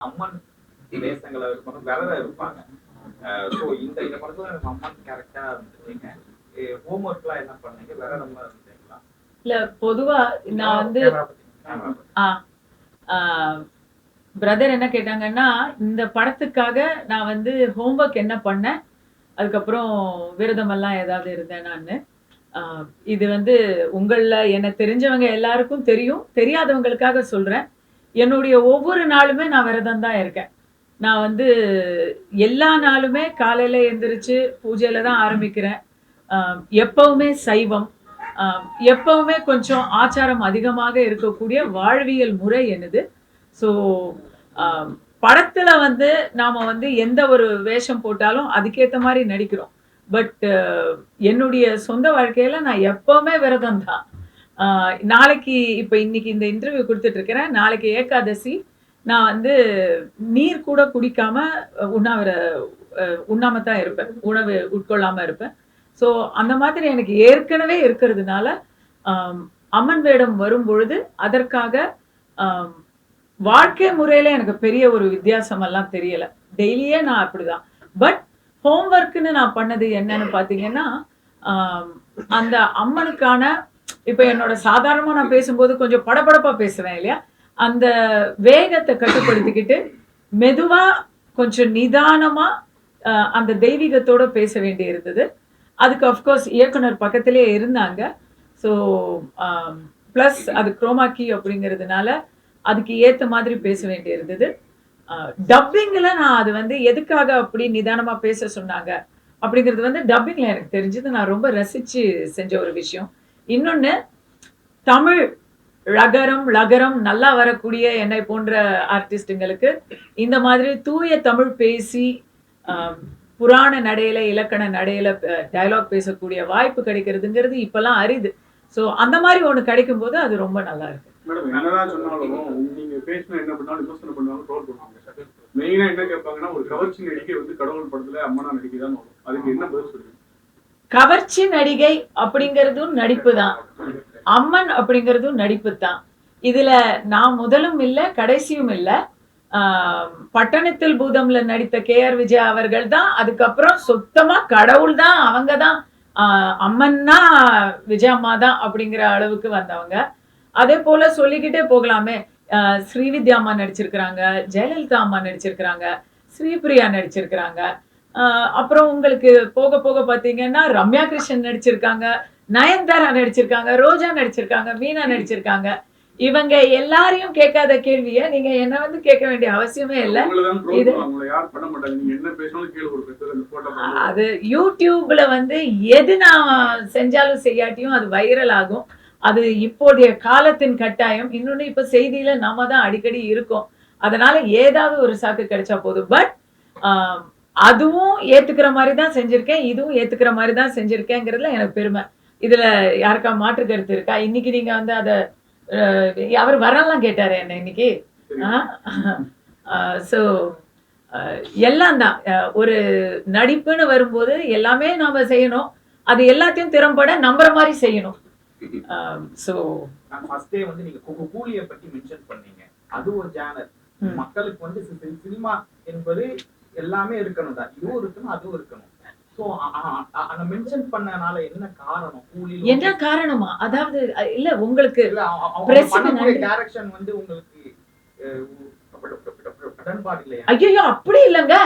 அம்மன் வேஷங்களை இருப்பாங்க விரதம் இருப்பாங்க. ஸோ இந்த இந்த படத்துல எனக்கு அம்மன் கேரக்டரா இருந்துட்டீங்க ஹோம் ஒர்க்லாம் என்ன பண்ணீங்க? இருந்தீங்களா? இல்ல பொதுவா நான் வந்து பிரதர் என்ன கேட்டாங்கன்னா இந்த படத்துக்காக நான் வந்து ஹோம்ஒர்க் என்ன பண்ணேன்? அதுக்கப்புறம் விரதமெல்லாம் ஏதாவது இருந்தேன் நான். இது வந்து உங்களில் என்னை தெரிஞ்சவங்க எல்லாருக்கும் தெரியும். தெரியாதவங்களுக்காக சொல்கிறேன் என்னுடைய ஒவ்வொரு நாளுமே நான் விரதம் தான் இருக்கேன். நான் வந்து எல்லா நாளுமே காலையில் எந்திரிச்சு பூஜையில் தான் ஆரம்பிக்கிறேன். ஆஹ் எப்பவுமே சைவம். ஆஹ் எப்பவுமே கொஞ்சம் ஆச்சாரம் அதிகமாக இருக்கக்கூடிய வாழ்வியல் முறை என்னது? ஸோ படத்துல வந்து நாம வந்து எந்த ஒரு வேஷம் போட்டாலும் அதுக்கேற்ற மாதிரி நடிக்கிறோம். பட் என்னுடைய சொந்த வாழ்க்கையில நான் எப்பவுமே விரதம் தான். நாளைக்கு இப்போ இன்னைக்கு இந்த இன்டர்வியூ கொடுத்துட்டு இருக்கிறேன். நாளைக்கு ஏகாதசி. நான் வந்து நீர் கூட குடிக்காம உண்ணாவிற உண்ணாவிர அஹ், உண்ணாம தான் இருப்பேன். உணவு உட்கொள்ளாம இருப்பேன். ஸோ அந்த மாதிரி எனக்கு ஏற்கனவே இருக்கிறதுனால அம்மன் வேடம் வரும் பொழுது அதற்காக வாழ்க்கை முறையில எனக்கு பெரிய ஒரு வித்தியாசம் எல்லாம் தெரியல. டெய்லியே நான் அப்படிதான். பட் ஹோம்ஒர்க்குன்னு நான் பண்ணது என்னன்னு பார்த்தீங்கன்னா அந்த அம்மனுக்கான இப்போ என்னோட சாதாரணமாக நான் பேசும்போது கொஞ்சம் படபடப்பா பேசுவேன் இல்லையா? அந்த வேகத்தை கட்டுப்படுத்திக்கிட்டு மெதுவா கொஞ்சம் நிதானமா ஆஹ், அந்த தெய்வீகத்தோட பேச வேண்டி இருந்தது. அதுக்கு அஃப்கோர்ஸ் இயக்குனர் பக்கத்திலே இருந்தாங்க. ஸோ ப்ளஸ் அது குரோமாக்கி அப்படிங்கிறதுனால அதுக்கு ஏற்ற மாதிரி பேச வேண்டி இருந்தது. டப்பிங்கில் நான் அது வந்து எதுக்காக அப்படி நிதானமாக பேச சொன்னாங்க அப்படிங்கிறது வந்து டப்பிங்கில் எனக்கு தெரிஞ்சது. நான் ரொம்ப ரசித்து செஞ்ச ஒரு விஷயம். இன்னொன்று தமிழ் ரகரம் லகரம் நல்லா வரக்கூடிய என்னை போன்ற ஆர்டிஸ்ட்டுங்களுக்கு இந்த மாதிரி தூய தமிழ் பேசி புராண நடையில இலக்கண நடையில டைலாக் பேசக்கூடிய வாய்ப்பு கிடைக்கிறதுங்கிறது இப்பெல்லாம் அரிது. ஸோ அந்த மாதிரி ஒன்று கிடைக்கும் போது அது ரொம்ப நல்லா இருக்கு. மேடம் என்னதான் சொன்னாலும் நீங்க பேசினா என்ன பண்ணாலும் விமர்சனம் பண்ணுவாங்க ட்ரோல் பண்ணுவாங்க மெயினா என்ன கேட்பாங்கன்னா ஒரு கவர்ச்சி நடிகை வந்து கடவுள் படத்துல அம்மனா நடிக்கைதான் வரும். அதுக்கு என்ன பதில் சொல்லுங்க கவர்ச்சி நடிகை அப்படிங்கிறதும் நடிப்பு தான் அம்மன் அப்படிங்கிறதும் நடிப்பு தான் இதுல நான் முதலும் இல்லை கடைசியும் இல்லை. பட்டணத்தில் பூதம்ல நடித்த கே ஆர் விஜயா அவர்கள் தான் அதுக்கப்புறம் சுத்தமா கடவுள் தான் அவங்க தான் அம்மன்னா விஜயம்மா தான் அப்படிங்கிற அளவுக்கு வந்தவங்க. அதே போல சொல்லிக்கிட்டே போகலாமே. ஸ்ரீவித்யா அம்மா நடிச்சிருக்கிறாங்க ஜெயலலிதா அம்மா நடிச்சிருக்கிறாங்க ஸ்ரீபிரியா நடிச்சிருக்கிறாங்க. அப்புறம் உங்களுக்கு போக போக பார்த்தீங்கன்னா ரம்யா கிருஷ்ணன் நடிச்சிருக்காங்க நயன்தாரா நடிச்சிருக்காங்க ரோஜா நடிச்சிருக்காங்க மீனா நடிச்சிருக்காங்க. இவங்க எல்லாரையும் கேட்காத கேள்வியை நீங்க என்ன வந்து கேட்க வேண்டிய அவசியமே இல்லை. இது- அது யூடியூப்ல வந்து எது நான் செஞ்சாலும் செய்யாட்டியும் அது வைரல் ஆகும். அது இப்போதைய காலத்தின் கட்டாயம். இன்னொன்னு இப்ப செய்தியில நாம தான் அடிக்கடி இருக்கோம். அதனால ஏதாவது ஒரு சாக்கு கிடைச்சா போதும். பட் அதுவும் ஏத்துக்கிற மாதிரி தான் செஞ்சிருக்கேன் இதுவும் ஏத்துக்கிற மாதிரி தான் செஞ்சிருக்கேங்கிறதுல எனக்கு பெருமை. இதுல யாருக்கா மாற்று கருத்து இருக்கா? இன்னைக்கு நீங்க வந்து அதை அவர் வரலாம் கேட்டாரு என்ன இன்னைக்கு? ஸோ எல்லாம் தான். ஒரு நடிப்புன்னு வரும்போது எல்லாமே நாம செய்யணும். அது எல்லாத்தையும் திறம்பட நம்புற மாதிரி செய்யணும். ஸோ ஃபர்ஸ்டே வந்து நீங்க கூ- கூலியை பத்தி மென்ஷன் பண்ணீங்க. அது ஒரு ஜானர். மக்களுக்கு வந்து சினிமா என்பது எல்லாமே இருக்கணும் தான். இதுவும் இருக்கணும் அதுவும் இருக்கணும். என்ன காரணம்? கூலி என்ன காரணமா? அதாவது இல்ல உங்களுக்கு ஐயோ அப்படி இல்லைங்க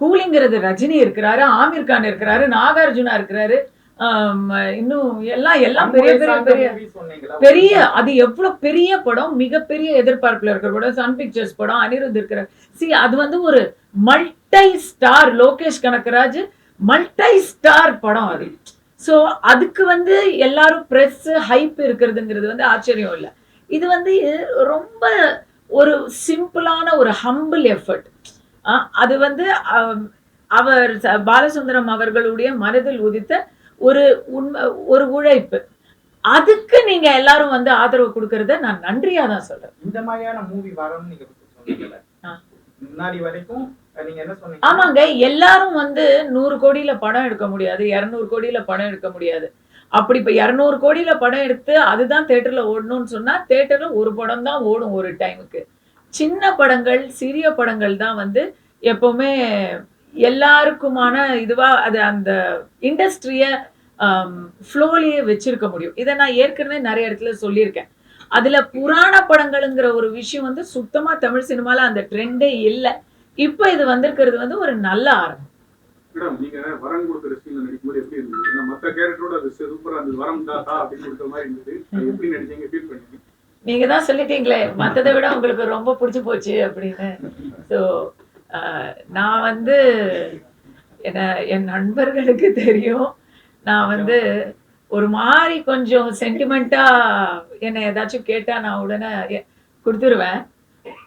கூலிங்கிறது ரஜினி இருக்கிறாரு ஆமீர் கான் இருக்கிறாரு நாகார்ஜுனா இருக்கிறாரு இன்னும் எல்லாம் எல்லாம் பெரிய பெரிய பெரிய? பெரிய அது எவ்வளவு பெரிய படம் மிகப்பெரிய எதிர்பார்ப்புல இருக்கிற படம் சன் பிக்சர்ஸ் படம் அனிருத் இருக்கிற. சி அது வந்து ஒரு multi star Lokesh Kanagaraj multi star படம் அது. ஸோ அதுக்கு வந்து எல்லாரும் ப்ரெஸ் ஹைப் இருக்கிறதுங்கிறது வந்து ஆச்சரியம் இல்லை. இது வந்து ரொம்ப ஒரு சிம்பிளான ஒரு ஹம்பிள் எஃபர்ட் அது வந்து அவர் பாலசுந்தரம் அவர்களுடைய மனதில் உதித்த ஒரு உண்மை ஒரு உழைப்பு. அதுக்கு நீங்க எல்லாரும் வந்து ஆதரவு கொடுக்கறத நான் நன்றியா தான் சொல்றேன். இந்த மாதிரியான மூவி வரும்னு நீங்க. முன்னாடி வரைக்கும் ஆமாங்க எல்லாரும் வந்து நூறு கோடியில படம் எடுக்க முடியாது இருநூறு கோடியில படம் எடுக்க முடியாது. அப்படி இப்ப இருநூறு கோடியில படம் எடுத்து அதுதான் தேட்டர்ல ஓடணும்னு சொன்னா தேட்டர்ல ஒரு படம் தான் ஓடும் ஒரு டைமுக்கு சின்ன படங்கள் சிறிய படங்கள் தான் வந்து எப்பவுமே எல்லாருக்குமான இதுவா அது அந்த இண்டஸ்ட்ரிய ஃப்ளோலயே வச்சிருக்க முடியும். இதை நான் ஏற்கனவே நிறைய இடத்துல சொல்லியிருக்கேன். அதுல புராண படங்கள்ங்கிற ஒரு விஷயம் வந்து சுத்தமா தமிழ் சினிமால அந்த ட்ரெண்டே இல்லை. இப்போ இது வந்திருக்கிறது வந்து ஒரு நல்ல ஆரம்பம். மேடம் நீங்க வரம் கொடுக்குற சீன்ல நடிக்கும்போது எப்படி இருந்தது? ஏன்னா மத்த கேரக்டரோட அது சூப்பரா இருந்தது. வரம் தாத்தா அப்படின்னு கொடுத்த மாதிரி இருந்தது. அது எப்படி நடிச்சீங்க? ஃபீல் பண்ணீங்க? நீங்க தான் சொல்லிட்டீங்களே மற்றதை விட உங்களுக்கு ரொம்ப பிடிச்சி போச்சு அப்படின்னு. ஸோ நான் வந்து என்ன என் நண்பர்களுக்கு தெரியும். நான் வந்து ஒரு மாதிரி கொஞ்சம் சென்டிமெண்ட்டாக என்னை ஏதாச்சும் கேட்டா நான் உடனே கொடுத்துருவேன்.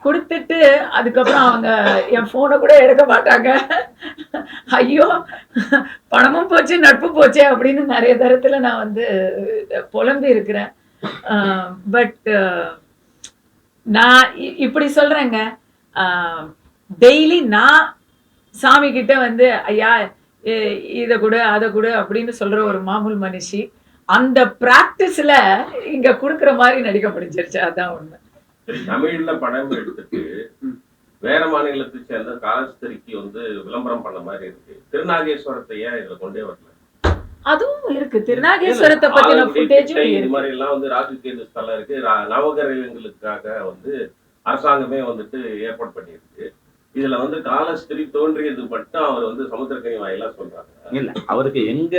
கொடுத்துட்டு அதுக்கப்புறம் அவங்க என் ஃபோனை கூட எடுக்க மாட்டாங்க. ஐயோ பணமும் போச்சு நட்பு போச்சே அப்படின்னு நிறைய தரத்துல நான் வந்து புலம்பி இருக்கிறேன். பட் நான் இ- இப்படி சொல்றேங்க. டெய்லி நான் சாமி கிட்ட வந்து ஐயா இத கொடு அதை கொடு அப்படின்னு சொல்ற ஒரு மாமூல் மனுஷி அந்த பிராக்டிஸ்ல இங்க குடுக்குற மாதிரி நடிக்க முடிஞ்சிருச்சு. அதான் உண்மை. தமிழ்ல படம் எடுத்துட்டு. வேற மாநிலத்தை சேர்ந்த காலஸ்தரிக்கு வந்து விளம்பரம் பண்ண மாதிரி இருக்கு. திருநாகேஸ்வரத்தை ஏன் இதுல கொண்டே வரல? அதுவும் இருக்கு. திருநாகேஸ்வரத்தை பத்தின ஃபுட்டேஜும் இது மாதிரி எல்லாம் வந்து ராஜு கேது ஸ்தலம் இருக்கு. நவகிரகங்களுக்காக வந்து அரசாங்கமே வந்துட்டு ஏற்பாடு பண்ணியிருக்கு. இதுல வந்து காலஸ்திரி தோன்றியது மட்டும் அவர் வந்து சமுத்திரக்கனி வாயிலா சொல்றாங்க. இல்ல அவருக்கு எங்க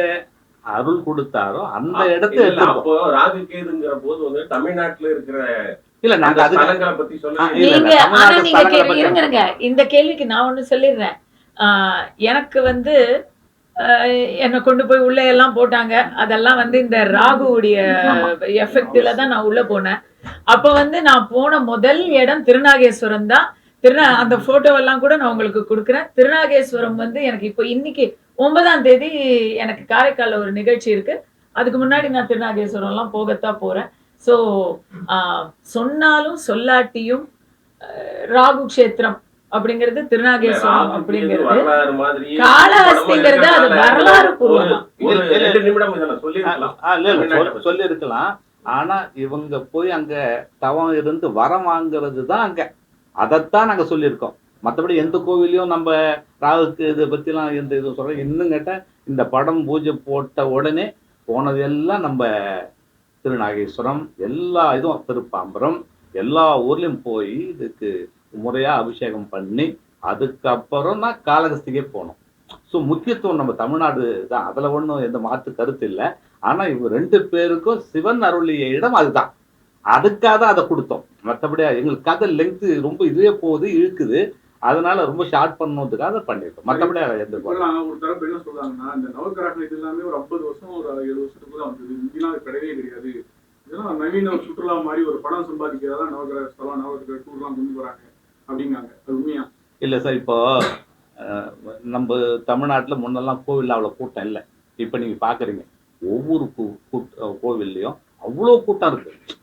அருள் கொடுத்தாரோ அந்த இடத்த இல்ல, எடுத்துப்போம் அப்போ ராகு கேதுங்கிற போது வந்து தமிழ்நாட்டுல இருக்கிற இல்ல நாங்க பத்தி இந்த கேள்விக்கு நான் ஒண்ணு சொல்லிடுறேன். ஆஹ் எனக்கு வந்து ஆஹ் என்னை கொண்டு போய் உள்ள எல்லாம் போட்டாங்க. அதெல்லாம் வந்து இந்த ராகுவுடைய எஃபெக்ட்ல தான் நான் உள்ள போனேன். அப்ப வந்து நான் போன முதல் இடம் திருநாகேஸ்வரம் தான் திருநா அந்த போட்டோ எல்லாம் கூட நான் உங்களுக்கு கொடுக்குறேன். திருநாகேஸ்வரம் வந்து எனக்கு இப்போ இன்னைக்கு ஒன்பதாம் தேதி எனக்கு காரைக்கால்ல ஒரு நிகழ்ச்சி இருக்கு. அதுக்கு முன்னாடி நான் திருநாகேஸ்வரம் எல்லாம் போகத்தான் போறேன். ஸோ சொன்னாலும் சொல்லாட்டியும் ராகு க்ஷேத்திரம் அப்படிங்கிறது திருநாகேஸ்வரம் அப்படிங்கிறது. காளஹஸ்திங்கிறது அது வரலாறு பூர்வமா. ஒரு இல்ல, இல்ல. ரெண்டு நிமிடம் இதுல சொல்லிருக்கலாம் ஆ, இல்ல, இல்ல, தமிழ்நாட்டை சொல்- பத்தி. சொல்லியிருக்கலாம். ஆனா இவங்க போய் அங்க தவம் இருந்து வரம் வாங்குறது தான் அங்க. அதைத்தான் நாங்கள் சொல்லியிருக்கோம். மற்றபடி எந்த கோவிலையும் நம்ம ராகுக்கு இதை பற்றிலாம் எந்த இதுவும் சொல்கிறோம் இன்னும் கேட்டால் இந்த படம் பூஜை போட்ட உடனே போனது எல்லாம் நம்ம திருநாகேஸ்வரம் எல்லா இதுவும் திருப்பாம்பரம் எல்லா ஊர்லேயும் போய் இதுக்கு முறையாக அபிஷேகம் பண்ணி அதுக்கப்புறம் தான் காலகஸ்திக்கே போனோம். ஸோ முக்கியத்துவம் நம்ம தமிழ்நாடு தான். அதில் ஒன்றும் எந்த மாற்று கருத்து இல்லை. ஆனால் இவங்க ரெண்டு பேருக்கும் சிவன் அருளிய இடம் அதுதான். அதுக்காக தான் அதை கொடுத்தோம். மற்றபடி எங்களுக்கு கதை லெங்க் ரொம்ப இதுவே போகுது இழுக்குது. அதனால ரொம்ப ஷார்ட் பண்ணணுன்றதுக்காக அதை பண்ணியிருக்கோம். மற்றபடி எந்த ஒரு தரப்பு என்ன சொல்றாங்கன்னா இந்த நவகிரகம் இது எல்லாமே ஒரு ஐம்பது வருஷம் ஒரு ஏழு வருஷத்துக்கு தான் வந்தது. இங்கெல்லாம் அது கிடையவே கிடையாது. இதெல்லாம் நவீன ஒரு சுற்றுலா மாதிரி ஒரு படம் சம்பாதிக்கிறதா நவகிரக ஸ்தலம் நவகிரக டூர்லாம் கொண்டு வராங்க அப்படிங்காங்க அது உண்மையா? இல்லை சார் இப்போ நம்ம தமிழ்நாட்டில் முன்னெல்லாம் கோவில் அவ்வளோ கூட்டம் இல்லை. இப்போ நீங்கள் பார்க்குறீங்க ஒவ்வொரு கோவில்லையும் அவ்வளோ கூட்டம் இருக்கு.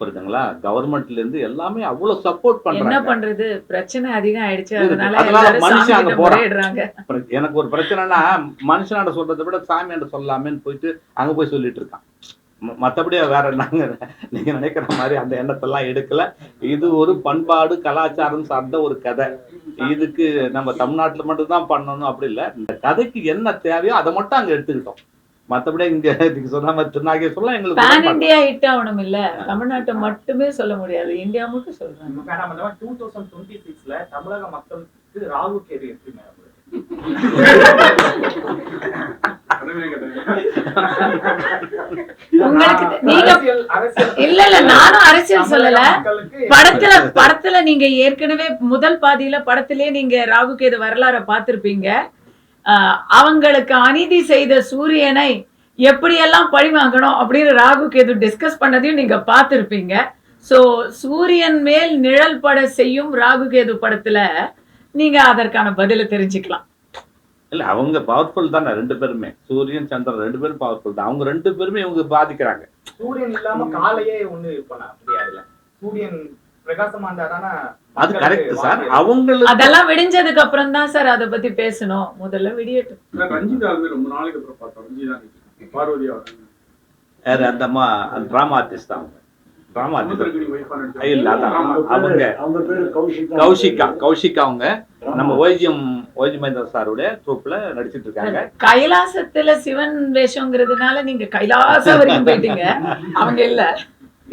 புரியுதுங்களா கவர்மெண்ட்ல இருந்து எல்லாமே அவ்வளோ சப்போர்ட் என்ன பண்றாங்க. பண்றது? பிரச்சனை அதிகம் ஆயிடுச்சு. அதனால மனுஷன் சாமி அங்க அப்புறம் எனக்கு ஒரு பிரச்சனைனா மனுஷனாண்ட சொல்றதை விட சாமியாண்ட சொல்லாமேன்னு போயிட்டு அங்க போய் சொல்லிட்டு இருக்கான். ம- மத்தபடி வேற நாங்க நீங்க நினைக்கிற மாதிரி அந்த எண்ணத்தெல்லாம் எடுக்கல. இது ஒரு பண்பாடு கலாச்சாரம் சார்ந்த ஒரு கதை. இதுக்கு நம்ம தமிழ்நாட்டுல மட்டும் தான் பண்ணணும் அப்படி இல்ல. இந்த கதைக்கு என்ன தேவையோ அதை மட்டும் அங்க எடுத்துக்கிட்டோம். மத்தபடி இங்க நீங்க சொன்ன மாதிரி திருநாகேஸ்வரம் எங்களுக்கு பேன். இந்தியா ஹிட் ஆகணும் இல்ல. தமிழ்நாட்டை மட்டுமே சொல்ல முடியாது. இந்தியா மட்டும் சொல்றாங்க. மேடம் அந்த டூ தௌசண்ட் டுவெண்ட்டி சிக்ஸ்ல தமிழக மக்களுக்கு ராகு கேது எப்படி மேடம் கடமையே கேட்டாங்க உங்களுக்கு நீங்க அரசியல் அரசியல். இல்ல இல்ல நானும் அரசியல் சொல்லல. தமிழக மக்களுக்கு படத்துல படத்துல நீங்க ஏற்கனவே முதல் பாதியில படத்திலே நீங்க ராகு கேது வரலாற பார்த்திருப்பீங்க. ஆஹ் அவங்களுக்கு அநீதி செய்த சூரியனை எப்படியெல்லாம் பழி வாங்கணும் அப்படின்னு ராகு கேது டிஸ்கஸ் பண்ணதையும் நீங்க பார்த்திருப்பீங்க. சோ சூரியன் மேல் நிழல் பட செய்யும் ராகு கேது படத்துல நீங்க அதற்கான பதில தெரிஞ்சுக்கலாம். இல்ல அவங்க பவர்ஃபுல் தானே ரெண்டு பேருமே. சூரியன் சந்திரன் ரெண்டு பேரும் பவர்ஃபுல் தான். அவங்க ரெண்டு பேருமே இவங்க பாதிக்கிறாங்க. சூரியன் இல்லாம காலையே ஒண்ணு பண்ண முடியாதுல்ல. சூரியன் அது மக்களுக்கு கரெக்ட் சார். வாழ்க்கை. அவங்களுக்கு அதெல்லாம் விடிஞ்சதுக்கு அப்புறம் தான் சார் அதை பத்தி பேசணும். முதல்ல விடியட்டும். நான் ரஞ்சிதா வந்து ரொம்ப நாளைக்கு அப்புறம் பார்த்தோம் ரஞ்சிதா பார்வதியா வராங்க யாரு அந்த அம்மா டிராமா ஆர்டிஸ்ட் தான் அவங்க. டிராமா சமுத்திரக்கனி wife ஆ நடிச்சவங்க. இல்ல அதான். அவங்க அவங்க பேரு கௌஷிகா. கௌஷிகா கௌஷிகா அவங்க. நம்ம ஓஜிஎம் ஓஜி மகேந்திர ட்ரூப்ல நடிச்சிட்டு இருக்காங்க. கைலாசத்துல சிவன் வேஷங்கிறதுனால நீங்க கைலாசம் வரைக்கும் போயிட்டீங்க. அவங்க இல்ல.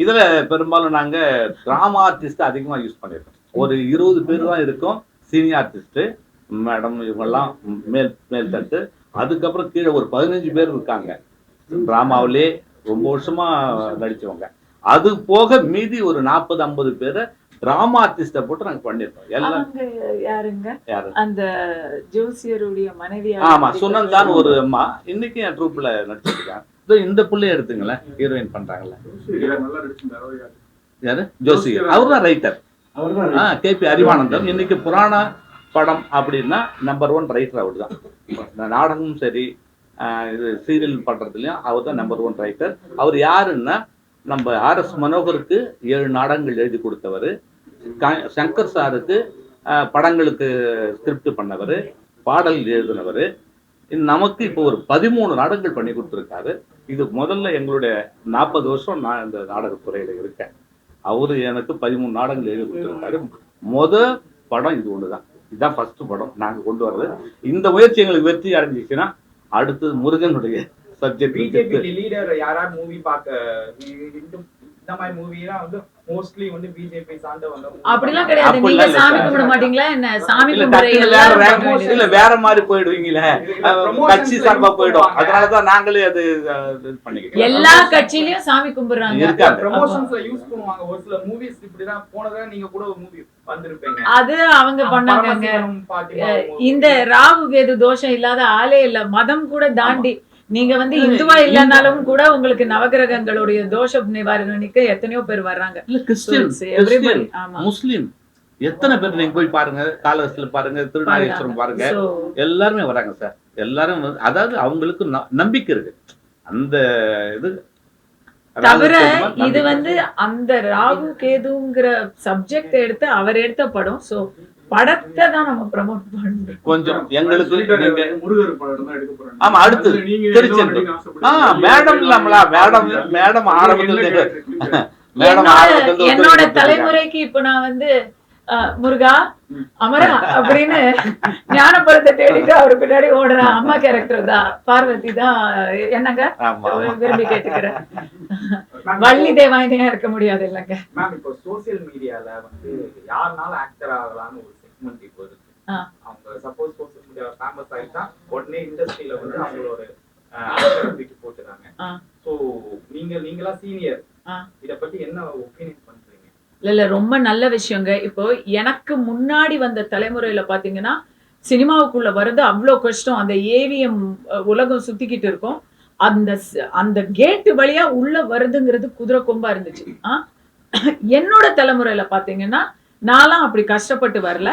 இதுல பெரும்பாலும் நாங்க டிராமா ஆர்டிஸ்ட் அதிகமா யூஸ் பண்ணிருக்கோம். ஒரு இருபது பேர் தான் இருக்கும் சீனியர் ஆர்டிஸ்ட் மேடம் இவங்கெல்லாம் மேல் மேல் தட்டு. அதுக்கப்புறம் கீழே ஒரு பதினஞ்சு பேர் இருக்காங்க. டிராமாவிலே ரொம்ப வருஷமா நடிச்சவங்க. அது போக மீதி ஒரு நாற்பது ஐம்பது பேரை டிராமா ஆர்டிஸ்ட போட்டு நாங்க பண்ணிருக்கோம். எல்லாம் யாருங்க? யாரு? அந்த ஜோசியருடைய மனைவி ஆமா சுனந்தான் ஒரு அம்மா. இன்னைக்கு என் ட்ரூப்ல நடிச்சிருக்காங்க. இதோ இந்த புள்ளைய எடுத்துங்களேன். ஹீரோயின் பண்றாங்கல்ல. யாரு? ஜோசி அவர் தான் ரைட்டர் ஆ கேபி அறிவானந்தம் இன்னைக்கு புராண படம் அப்படின்னா நம்பர் ஒன் ரைட்டர் அவர் தான் நாடகமும் சரி இது சீரியல் பண்றதுலயும் அவர் தான் நம்பர் ஒன் ரைட்டர் அவர் யாருன்னா நம்ம ஆர் எஸ் மனோகருக்கு ஏழு நாடகங்கள் எழுதி கொடுத்தவர். சங்கர் சாருக்கு படங்களுக்கு ஸ்கிரிப்ட் பண்ணவர். பாடல் எழுதினவர். நமக்கு இப்போ ஒரு பதிமூணு நாடகங்கள் பண்ணி கொடுத்துருக்காரு. இது முதல்ல எங்களுடைய நாற்பது வருஷம் நான் இந்த நாடகத்துறையில இருக்கேன். அவரு எனக்கு பதிமூணு நாடகங்கள் எழுதி கொடுத்துருக்காரு. முத படம் இது ஒண்ணுதான். இதுதான் ஃபர்ஸ்ட் படம். நாங்க கொண்டு வர்றது. இந்த முயற்சி எங்களுக்கு வெற்றி அடைஞ்சிச்சுன்னா அடுத்தது முருகனுடைய பிஜேபி சப்ஜெக்ட் லீடர் யாராவது மூவி பார்க்க இந்த மாதிரி மூவி எல்லாம் வந்து மோஸ்ட்லி வந்து பிஜேபி சார்ந்தவங்க movie. அப்படிலாம் கிடையாது. நீங்க சாமி. கும்பிட மாட்டீங்களா என்ன? சாமி இல்ல வேற மாதிரி போயிடுவீங்களே. கட்சி சார்பா போயிடும். அதனாலதான் நாங்களே அது பண்ணிக்கிட்டோம் எல்லா கட்சியிலயும் சாமி கும்பிடுறாங்க. இருக்காங்க. ப்ரமோஷன்ஸ்ல யூஸ் பண்ணுவாங்க. ஒரு சில மூவிஸ் இப்படிதான் போனதா நீங்க கூட ஒரு மூவி வந்திருப்பீங்க. அது அவங்க பண்ணாங்க இந்த ராகு கேது தோஷம் இல்லாத ஆளே இல்ல. மதம் கூட தாண்டி நீங்க வந்து இந்துவா இல்லைனாலும் கூட உங்களுக்கு நவகிரகங்களுடைய தோஷ நிவாரணிக்கு எத்தனையோ பேர் வர்றாங்க. இல்ல கிறிஸ்டியன் முஸ்லீம். எத்தனை பேர் நீங்க போய் பாருங்க காலகஸ்ல பாருங்க திருநாகேஸ்வரம் பாருங்க. எல்லாருமே வராங்க சார். எல்லாரும் அதாவது அவங்களுக்கு நம்பிக்கை இருக்கு. அந்த இது தவிர. இது வந்து அந்த ராகு கேதுங்கிற சப்ஜெக்ட் எடுத்து அவர் எடுத்த படம். சோ படத்தை தான் நம்ம ப்ரமோட் பண்றோம் கொஞ்சம் எங்களுக்கு நீங்க முருகர் படம் தான் எடுக்க ஆமா, அடுத்து நீங்க திருச்செந்தூர். ஆ. மேடம் இல்லாமலா மேடம் மேடம் ஆரம்பத்துல? மேடம் என்னோட. தலைமுறைக்கு இப்ப நான் வந்து முருகா அமரா அப்படின்னு ஞானப்பழத்தை தேடிட்டு அவரு பின்னாடி ஓடுறேன் அம்மா கேரக்டர் தான். பார்வதி தான். என்னங்க. விரும்பி கேட்டுக்கிறேன் வள்ளி தேவாயினியா இருக்க முடியாது இல்லைங்க. மேம் இப்போ சோசியல் மீடியால வந்து யாருனால ஆக்டர் ஆகலாம்னு ஒரு செக்மெண்ட் இப்போ இருக்கு. அவங்க சப்போஸ் சோசியல் மீடியால ஃபேமஸ் ஆயிட்டா உடனே இண்டஸ்ட்ரியில வந்து அவங்களோட ஆக்டரை தூக்கி போட்டுறாங்க. சோ நீங்க நீங்களா சீனியர். இத பத்தி என்ன ஒப்பீனியன் பண்றீங்க? இல்ல ரொம்ப நல்ல விஷயங்க. இப்போ எனக்கு முன்னாடி வந்த தலைமுறையில பாத்தீங்கன்னா சினிமாவுக்குள்ள வர்றது அவ்வளோ கஷ்டம். அந்த ஏவிஎம் உலகம் சுத்திக்கிட்டு இருக்கும். அந்த அந்த கேட்டு வழியா உள்ள வருதுங்கிறது குதிரை கொம்பா இருந்துச்சு. ஆ? என்னோட தலைமுறையில பாத்தீங்கன்னா நான்லாம் அப்படி கஷ்டப்பட்டு வரல.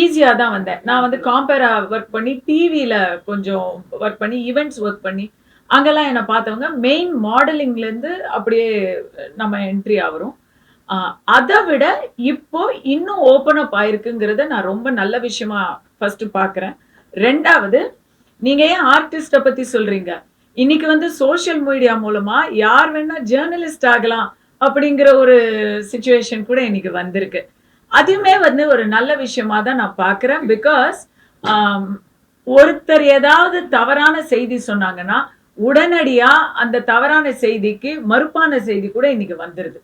ஈஸியா தான் வந்தேன். நான் வந்து காம்பேரா ஒர்க் பண்ணி டிவியில கொஞ்சம் ஒர்க் பண்ணி ஈவெண்ட்ஸ் ஒர்க் பண்ணி அங்கெல்லாம் என்னை பார்த்தவங்க மெயின் மாடலிங்ல இருந்து அப்படியே நம்ம என்ட்ரி ஆகிறோம் அதை விட இப்போ இன்னும் ஓப்பன் அப் ஆயிருக்குங்கிறத நான் ரொம்ப நல்ல விஷயமா ஃபர்ஸ்ட் பாக்குறேன். ரெண்டாவது நீங்க ஏன் ஆர்டிஸ்ட பத்தி சொல்றீங்க? இன்னைக்கு வந்து சோசியல் மீடியா மூலமா யார் வேணா ஜேர்னலிஸ்ட் ஆகலாம் அப்படிங்கிற ஒரு சுச்சுவேஷன் கூட இன்னைக்கு வந்திருக்கு. அதுவுமே வந்து ஒரு நல்ல விஷயமா தான் நான் பாக்குறேன். பிகாஸ் ஒருத்தர் ஏதாவது தவறான செய்தி சொன்னாங்கன்னா உடனடியா அந்த தவறான செய்திக்கு மறுப்பான செய்தி கூட இன்னைக்கு வந்துருது.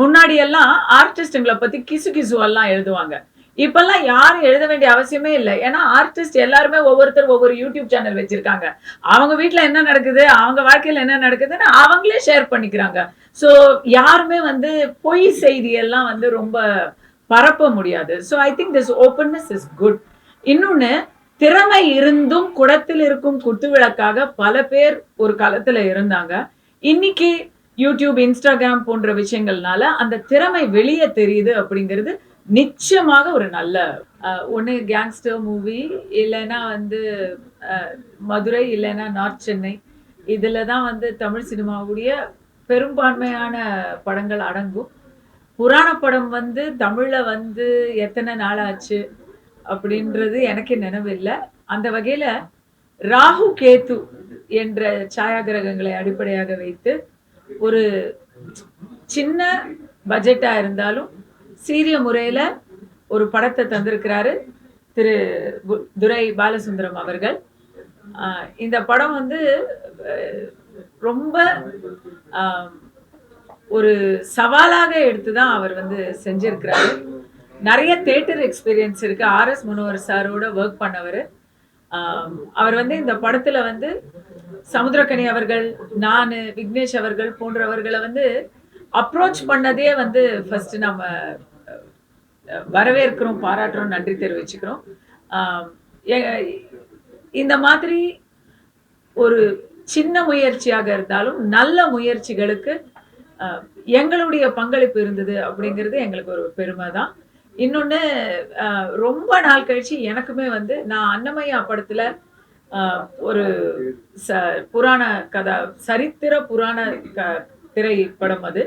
முன்னாடி எல்லாம் ஆர்டிஸ்டுங்களை பத்தி கிசு கிசுவெல்லாம் எழுதுவாங்க. இப்பெல்லாம் யாரும் எழுத வேண்டிய அவசியமே இல்லை. ஏன்னா ஆர்டிஸ்ட் எல்லாருமே ஒவ்வொருத்தர் ஒவ்வொரு யூடியூப் சேனல் வச்சிருக்காங்க. அவங்க வீட்டில் என்ன நடக்குது அவங்க வாழ்க்கையில என்ன நடக்குதுன்னு அவங்களே ஷேர் பண்ணிக்கிறாங்க. ஸோ யாருமே வந்து பொய் செய்தி எல்லாம் வந்து ரொம்ப பரப்ப முடியாது. So I think this openness is good இன்னொன்னு திறமை இருந்தும் குடத்தில் இருக்கும் குத்து விளக்காக பல பேர் ஒரு காலத்துல இருந்தாங்க. இன்னைக்கு யூடியூப் இன்ஸ்டாகிராம் போன்ற விஷயங்கள்னால அந்த திறமை வெளியே தெரியுது அப்படிங்கிறது நிச்சயமாக ஒரு நல்ல ஒன்று கேங்ஸ்டர் மூவி இல்லைன்னா வந்து மதுரை இல்லைன்னா நார்த் சென்னை. இதில் தான் வந்து தமிழ் சினிமாவுடைய பெரும்பான்மையான படங்கள் அடங்கும். புராண படம் வந்து தமிழில் வந்து எத்தனை நாள் ஆச்சு அப்படின்றது எனக்கு நினைவில்லை. அந்த வகையில் ராகு கேத்து என்ற சாயா கிரகங்களை அடிப்படையாக வைத்து ஒரு சின்ன பட்ஜெட்டாக இருந்தாலும் சீரிய முறையில் ஒரு படத்தை தந்திருக்கிறாரு திரு துரை பாலசுந்தரம் அவர்கள். ஆஹ் இந்த படம் வந்து ரொம்ப ஆஹ், ஒரு சவாலாக எடுத்து தான் அவர் வந்து செஞ்சிருக்கிறாரு. நிறைய தேட்டர் எக்ஸ்பீரியன்ஸ் இருக்கு. ஆர்எஸ் மனோகர் சாரோட ஒர்க் பண்ணவர். அவர் வந்து இந்த படத்துல வந்து சமுத்திரக்கனி அவர்கள் நான் விக்னேஷ் அவர்கள் போன்றவர்களை வந்து அப்ரோச் பண்ணதே வந்து ஃபர்ஸ்ட் நம்ம வரவேற்கிறோம் பாராட்டுறோம் நன்றி தெரிவிச்சுக்கிறோம். ஆஹ், இந்த மாதிரி ஒரு சின்ன முயற்சியாக இருந்தாலும் நல்ல முயற்சிகளுக்கு எங்களுடைய பங்களிப்பு இருந்தது அப்படிங்கிறது எங்களுக்கு ஒரு பெருமை தான். இன்னொன்று ரொம்ப நாள் கழிச்சு எனக்குமே வந்து நான் அன்னமையா படத்தில் ஒரு ச புராண கதா சரித்திர புராண க திரைப்படம் அது.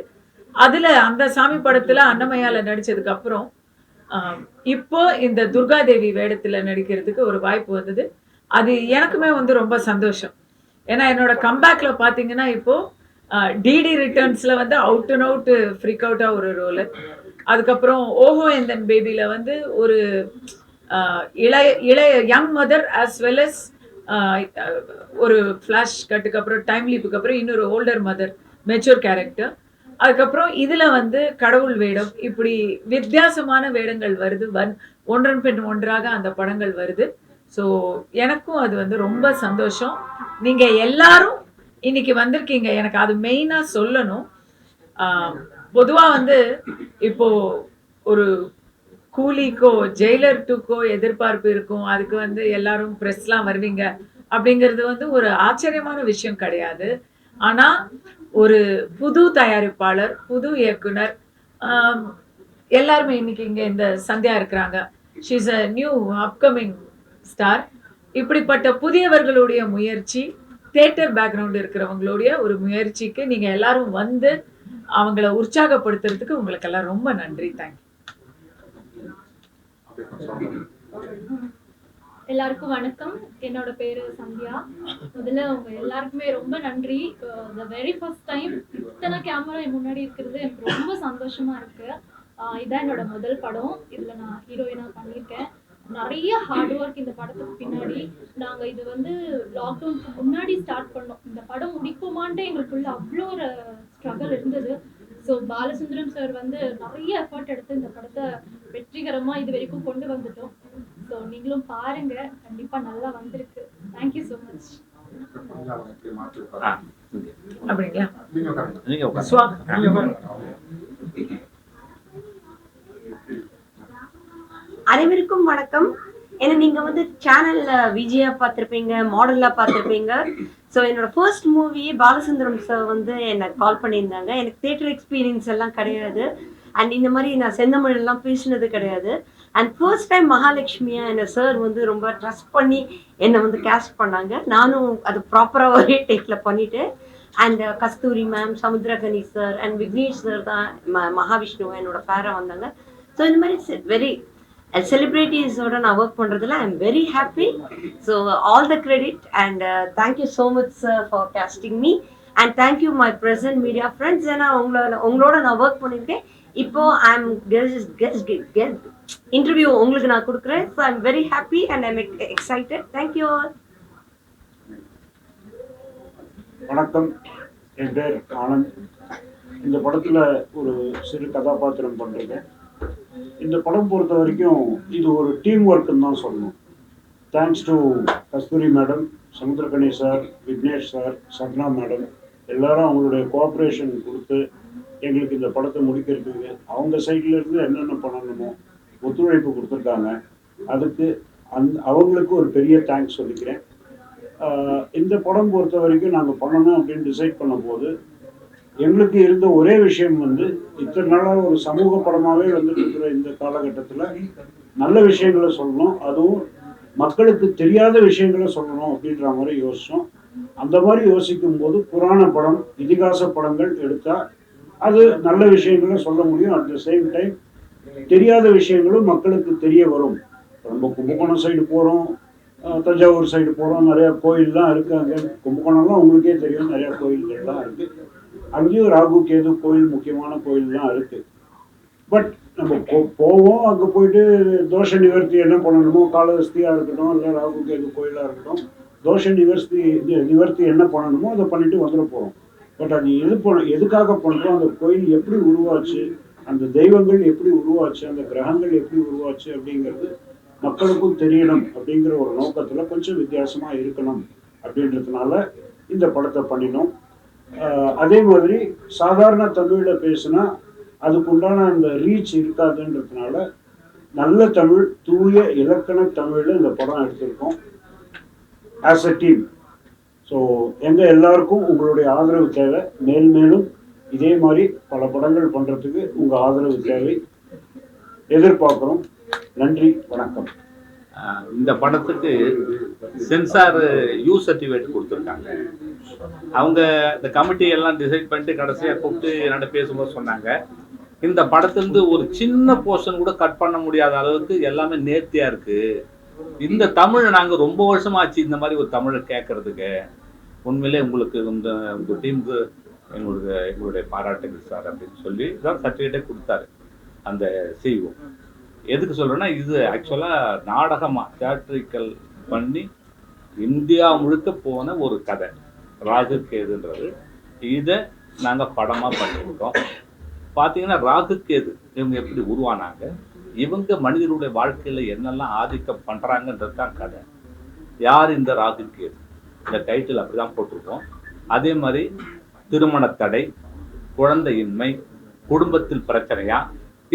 அதில் அந்த சாமி படத்தில் அன்னமையால் நடித்ததுக்கு அப்புறம் இப்போ இந்த துர்காதேவி வேடத்தில் நடிக்கிறதுக்கு ஒரு வாய்ப்பு வந்தது. அது எனக்குமே வந்து ரொம்ப சந்தோஷம். ஏன்னா என்னோட கம்பேக்ல பார்த்தீங்கன்னா இப்போ டிடி ரிட்டர்ன்ஸில் வந்து அவுட் அண்ட் அவுட் ஃப்ரீக் அவுட்டாக ஒரு ரோலு அதுக்கப்புறம் ஓஹோ எந்தன் பேபியில வந்து ஒரு இளைய இளைய young mother as well as ஒரு ஃப்ளாஷ் கட்டுக்கு அப்புறம் டைம் லீப்புக்கு அப்புறம் இன்னொரு ஓல்டர் மதர் மெச்சூர் கேரக்டர் அதுக்கப்புறம் இதில் வந்து கடவுள் வேடம் இப்படி வித்தியாசமான வேடங்கள் வருது. வன் ஒன்றன் பெண் ஒன்றாக அந்த படங்கள் வருது. ஸோ எனக்கும் அது வந்து ரொம்ப சந்தோஷம். நீங்கள் எல்லாரும் இன்னைக்கு வந்திருக்கீங்க. எனக்கு அது மெயினாக சொல்லணும். பொதுவாக வந்து இப்போ ஒரு கூலிக்கோ ஜெயிலர் டூக்கோ எதிர்பார்ப்பு இருக்கும். அதுக்கு வந்து எல்லாரும் ப்ரெஸ்லாம் வருவீங்க. அப்படிங்கிறது வந்து ஒரு ஆச்சரியமான விஷயம் கிடையாது. ஆனா ஒரு புது தயாரிப்பாளர் புது இயக்குனர் எல்லாருமே இன்னைக்கு இங்க இந்த சந்தியா இருக்கிறாங்க. She's a new upcoming star இப்படிப்பட்ட புதியவர்களுடைய முயற்சி தேட்டர் பேக்ரவுண்ட் இருக்கிறவங்களுடைய ஒரு முயற்சிக்கு நீங்க எல்லாரும் வந்து அவங்கள உற்சாகப்படுத்துறதுக்கு உங்களுக்கு எல்லாம் ரொம்ப நன்றி. தேங்க்யூ எல்லாருக்கும் வணக்கம். என்னோட பேரு சந்தியா. முதல்ல உங்க எல்லாருக்குமே ரொம்ப நன்றி. த வெரி ஃபர்ஸ்ட் டைம் இத்தனை கேமரா முன்னாடி இருக்கிறது எனக்கு ரொம்ப சந்தோஷமா இருக்கு. இதான் என்னோட முதல் படம். இதுல நான் ஹீரோயினா பண்ணியிருக்கேன். நிறைய ஹார்ட் ஒர்க் இந்த படத்துக்கு பின்னாடி. நாங்க இது வந்து லாக்டவுனுக்கு முன்னாடி ஸ்டார்ட் பண்ணோம். இந்த படம் முடிப்போமான்ட்டு எங்களுக்குள்ள அவ்வளோ ஒரு ஸ்ட்ரகிள் இருந்தது. ஸோ பாலசுந்தரம் சார் வந்து நிறைய எஃபர்ட் எடுத்து இந்த படத்தை வெற்றிகரமா இது வரைக்கும் கொண்டு வந்துட்டோம். ஸோ நீங்களும் பாருங்க. கண்டிப்பா நல்லா வந்திருக்கு. தேங்க்யூ ஸோ மச் அப்படிங்களா? அனைவருக்கும் வணக்கம். ஏன்னா நீங்க வந்து சேனல்ல விஜயா பார்த்திருப்பீங்க மாடலா பார்த்திருப்பீங்க. ஸோ என்னோட ஃபர்ஸ்ட் மூவி பாலசுந்தரம் சார் வந்து என்னை கால் பண்ணியிருந்தாங்க. எனக்கு தேட்டர் எக்ஸ்பீரியன்ஸ் எல்லாம் கிடையாது. அண்ட் இந்த மாதிரி நான் செந்தமிழ் எல்லாம் பேசினது கிடையாது. அண்ட் ஃபர்ஸ்ட் டைம் மகாலட்சுமியா என்னை சார் வந்து ரொம்ப ட்ரஸ்ட் பண்ணி என்னை வந்து கேஸ்ட் பண்ணாங்க. நானும் அது ப்ராப்பராக ஒரே டேக்கில் பண்ணிட்டு and uh, Kasthuri ma'am Samuthirakani sir and Vignesh sir தான் ம மகாவிஷ்ணு என்னோட பேராக வந்தாங்க. ஸோ இந்த மாதிரி வெரி செலிப்ரிட்டிஸோட நான் ஒர்க் பண்ணுறதுல I am very happy so all the credit and thank you so much sir for casting me and thank you my present media friends ஏன்னா உங்களோட உங்களோட நான் ஒர்க் பண்ணியிருக்கேன். இப்போ ஐ எம் கெஸ்ட் இன்டர்வியூ உங்களுக்கு நான் கொடுக்குறேன். So I am very happy and I'm excited thank you all வணக்கம். என் பேர் ஆனந்த். இந்த படத்தில் ஒரு சிறு கதாபாத்திரம் பண்ணுறேன் இந்த படம் பொறுத்த வரைக்கும் இது ஒரு டீம் ஒர்க்குன்னு தான் சொல்லணும். Thanks to Kasthuri madam Samuthirakani sir Vignesh sir Sapna madam எல்லாரும் அவங்களுடைய கோஆப்ரேஷன் கொடுத்து எங்களுக்கு இந்த படத்தை முடிக்கிறதுக்கு அவங்க சைட்ல இருந்து என்னென்ன பண்ணணுமோ ஒத்துழைப்பு கொடுத்துருக்காங்க. அதுக்கு அந் அவங்களுக்கு ஒரு பெரிய தேங்க்ஸ் சொல்லிக்கிறேன். ஆஹ் இந்த படம் பொறுத்த வரைக்கும் நாங்கள் பண்ணணும் அப்படின்னு டிசைட் பண்ணும்போது எங்களுக்கு இருந்த ஒரே விஷயம் வந்து இத்தனை நாளாக ஒரு சமூக படமாகவே வந்துட்டு இருக்கிற இந்த காலகட்டத்தில் நல்ல விஷயங்களை சொல்லணும். அதுவும் மக்களுக்கு தெரியாத விஷயங்களை சொல்லணும் அப்படின்ற மாதிரி யோசித்தோம் அந்த மாதிரி யோசிக்கும் போது புராண படம் இதிகாச படங்கள் எடுத்தால் அது நல்ல விஷயங்களை சொல்ல முடியும். அட் த சேம் டைம் தெரியாத விஷயங்களும் மக்களுக்கு தெரிய வரும். நம்ம கும்பகோணம் சைடு போகிறோம் தஞ்சாவூர் சைடு போகிறோம் நிறையா கோயில்லாம் இருக்கு அங்கே கும்பகோணம்லாம் உங்களுக்கே தெரியும் நிறையா கோயில்கள்லாம் இருக்குது அங்கேயும் ராகு கேது கோயில் முக்கியமான கோயில்லாம் இருக்கு. பட் நம்ம போ- போவோம் அங்கே போயிட்டு தோஷ நிவர்த்தி என்ன பண்ணணுமோ காலவஸ்தியாக இருக்கட்டும் இல்லை ராகு கேது கோயிலாக இருக்கட்டும் தோஷ நிவர்த்தி நிவர்த்தி என்ன பண்ணணுமோ அதை பண்ணிட்டு வந்துட போகிறோம் பட் அது எது பண்ண எதுக்காக பண்ணுறோம் அந்த கோயில் எப்படி உருவாச்சு அந்த தெய்வங்கள் எப்படி உருவாச்சு அந்த கிரகங்கள் எப்படி உருவாச்சு அப்படிங்கிறது மக்களுக்கும் தெரியணும் அப்படிங்கிற ஒரு நோக்கத்தில் கொஞ்சம் வித்தியாசமாக இருக்கணும் அப்படின்றதுனால இந்த படத்தை பண்ணினோம். அதே மாதிரி சாதாரண தமிழில் பேசினா அதுக்குண்டான அந்த ரீச் இருக்காதுன்றதுனால நல்ல தமிழ் தூய இலக்கண தமிழில் இந்த படம் எடுத்திருக்கோம் ஆஸ் அ டீம் ஸோ எங்கள் எல்லாருக்கும் உங்களுடைய ஆதரவு தேவை. மேல் மேலும் இதே மாதிரி பல படங்கள் பண்ணுறதுக்கு உங்கள் ஆதரவு தேவை. எதிர்பார்க்குறோம். நன்றி வணக்கம். இந்த படத்துக்கு சென்சார் யூ சர்டிஃபிகேட் கொடுத்துருக்காங்க. அவங்க இந்த கமிட்டி எல்லாம் டிசைட் பண்ணிட்டு கடைசியாக கூப்பிட்டு என்னோட பேசும்போது சொன்னாங்க. இந்த படத்துலேருந்து ஒரு சின்ன போர்ஷன் கூட கட் பண்ண முடியாத அளவுக்கு எல்லாமே நேர்த்தியாக இருக்குது இந்த தமிழை நாங்கள் ரொம்ப வருஷமாச்சு இந்த மாதிரி ஒரு தமிழை கேட்கறதுக்கு உண்மையிலே உங்களுக்கு இந்த உங்கள் டீமுக்கு எங்களுக்கு எங்களுடைய பாராட்டுகள் சார் அப்படின்னு சொல்லி தான் சர்டிஃபிகேட்டே கொடுத்தாரு. அந்த சிஇஓ எதுக்கு சொல்றேன்னா இது ஆக்சுவலாக நாடகமாக தியேட்ரிக்கல் பண்ணி இந்தியா முழுக்க போன ஒரு கதை. ராகு கேதுன்றது. இதை நாங்கள் படமாக பண்ணியிருக்கோம். பார்த்தீங்கன்னா ராகு கேது இவங்க எப்படி உருவானாங்க? இவங்க மனிதனுடைய வாழ்க்கையில் என்னெல்லாம் ஆதிக்கம் பண்ணுறாங்கன்றது தான் கதை. யார் இந்த ராகு கேது? இந்த டைட்டில் அப்படி தான் போட்டிருக்கோம். அதே மாதிரி திருமண தடை குழந்தையின்மை குடும்பத்தில் பிரச்சனையா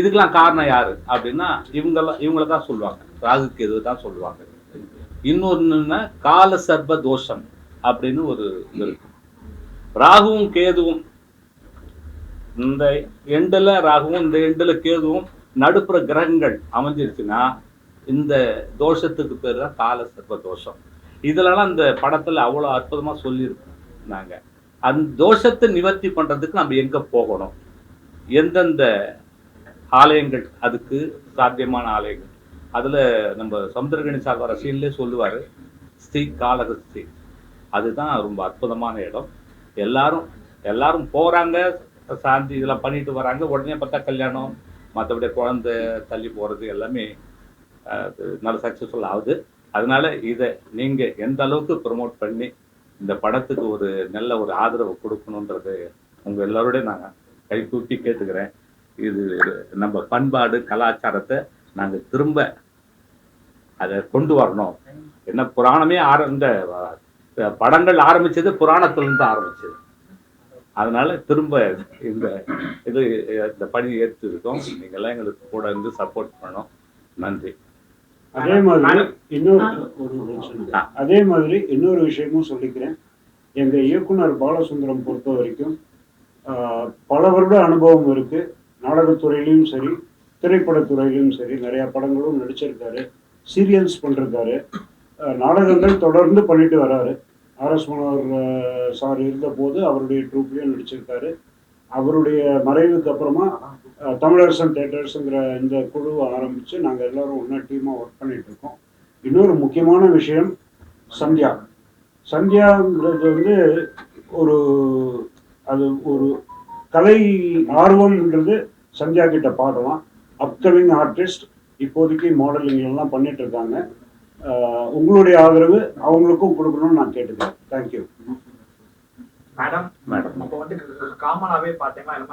இதுக்கெல்லாம் காரணம் யாரு? அப்படின்னா இவங்கெல்லாம் இவங்கள தான் சொல்லுவாங்க. ராகு கேது தான் சொல்லுவாங்க. இன்னொன்னுன்னா கால சர்ப தோஷம் அப்படின்னு ஒரு இது இருக்கு. ராகுவும் கேதுவும் இந்த எண்டில் ராகுவும் இந்த எண்டில் கேதுவும் நடுப்புற கிரகங்கள் அமைஞ்சிருச்சுன்னா இந்த தோஷத்துக்கு பேர் தான் கால சர்ப தோஷம். இதுலலாம் இந்த படத்தில் அவ்வளோ அற்புதமாக சொல்லியிருக்கோம் நாங்கள் அந்த தோஷத்தை நிவர்த்தி பண்ணுறதுக்கு நம்ம எங்கே போகணும்? எந்தெந்த ஆலயங்கள் அதுக்கு சாத்தியமான ஆலயங்கள். அதில் நம்ம சமுத்திரகணி சார் வர சொல்லுவார் ஸ்ரீ காலகஸ்தி அதுதான் ரொம்ப அற்புதமான இடம். எல்லாரும் எல்லாரும் போகிறாங்க சாந்தி இதெல்லாம் பண்ணிட்டு வராங்க உடனே பார்த்தா கல்யாணம் மற்றபடி குழந்தை தள்ளி போகிறது எல்லாமே அது நல்ல சக்ஸஸ்ஃபுல் ஆகுது. அதனால இதை நீங்கள் எந்த அளவுக்கு ப்ரமோட் பண்ணி இந்த படத்துக்கு ஒரு நல்ல ஒரு ஆதரவு கொடுக்கணுன்றது உங்கள் எல்லாரோடய நாங்கள் கை கூப்பி கேட்டுக்கிறேன். இது நம்ம பண்பாடு கலாச்சாரத்தை நாங்கள் திரும்ப அதை கொண்டு வரணும். என்ன புராணமே ஆர இந்த படங்கள் ஆரம்பிச்சது புராணத்திலிருந்து ஆரம்பிச்சது. அதனால திரும்ப இந்த இது இந்த பணி ஏற்று இருக்கோம் நீங்கள்லாம் எங்களுக்கு கூட இருந்து சப்போர்ட் பண்ணணும். நன்றி. அதே மாதிரி இன்னொரு. அதே மாதிரி இன்னொரு விஷயமும் சொல்லிக்கிறேன். எங்க இயக்குனர் பாலசுந்தரம் பொறுத்த வரைக்கும் ஆஹ், பல வருட அனுபவம் இருக்கு. நாடகத்துறையிலையும் சரி திரைப்படத்துறையிலையும் சரி நிறைய படங்களும் நடிச்சிருக்காரு சீரியல்ஸ் பண்ணிருக்காரு. நாடகங்கள் தொடர்ந்து பண்ணிட்டு வராரு. ஆர்எஸ் மனோகர் சார் இருந்தபோது அவருடைய ட்ரூப்லேயும் நடிச்சிருக்காரு. அவருடைய மறைவுக்கு அப்புறமா தமிழரசன் தேட்டர்ஸுங்கிற இந்த குழுவை ஆரம்பித்து நாங்கள் எல்லாரும் ஒன்றா டீமாக ஒர்க் பண்ணிட்டு இருக்கோம் இன்னொரு முக்கியமான விஷயம் சந்தியா. சந்தியாங்கிறது வந்து ஒரு அது ஒரு கலை ஆர்வம்ன்றது சந்தியா கிட்ட பார்க்கலாம் அப்கமிங் ஆர்டிஸ்ட் இப்போதைக்கு மாடலிங் எல்லாம் பண்ணிட்டு இருக்காங்க. உங்களுடைய ஆதரவு அவங்களுக்கும் கொடுக்கணும்னு நான் கேட்டுக்கிறேன். தேங்க்யூ மேடம் மேடம் இப்போ வந்து காமனாவே பாத்தீங்கன்னா எல்லாமே